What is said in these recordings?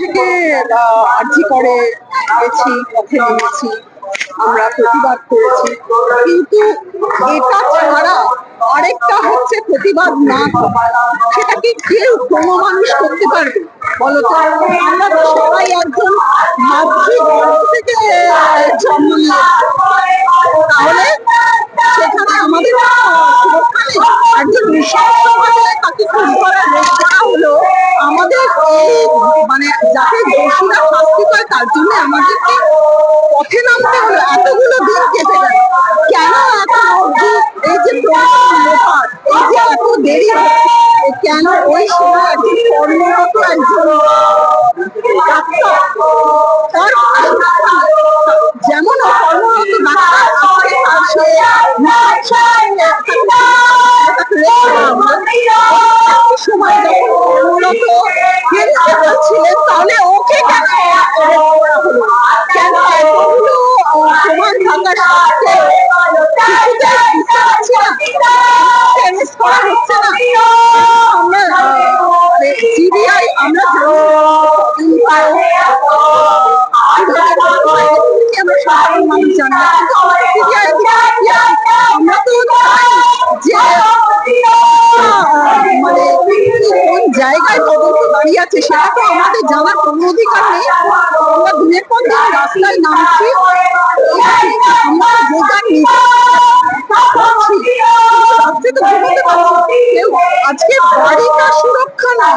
থেকে আর্জি করে গেছি পথে নেমেছি। আমরা প্রতিবাদ করেছি। কিন্তু এটা ছাড়া আরেকটা হচ্ছে প্রতিবাদ না সেটাকে কেউ কোনো মানুষ করতে পারবে? বলতো আমরা সবাই একজন যাতে দোষীরা শাস্তি পায়, তার জন্য আমাদেরকে পথে নামতে হলো এতগুলো দিন কেটে গেল। কেন এখন অবধি এই যে এই যে এত দেরি কেন ওই সময় কর্মরত, একজন যেমন কর্মরত ডাক্তার আজকে সময় যখন কর্মরত ছিলেন তাহলে ওকে কেন কেন এতগুলো প্রমাণ থাকা সত্ত্বেও হচ্ছে না মানে কোন জায়গায় তদন্ত দাঁড়িয়ে আছে সেটা আমাদের জানার কোনো অধিকার নেই। আমরা দিনের পর দিন রাস্তায় নামছি। করছি। তো কেউ আজকে বাড়িটা সুরক্ষা নয়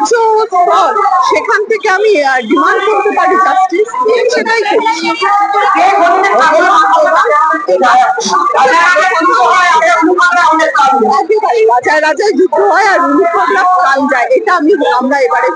স্তর সেখান থেকে আমি ডিমান্ড করতে পারি জাস্টিস সেটাই করছি। রাজায় রাজায় যুদ্ধ হয় আর অনুপ্রবলা কাল যায় এটা আমি আমরা এবারে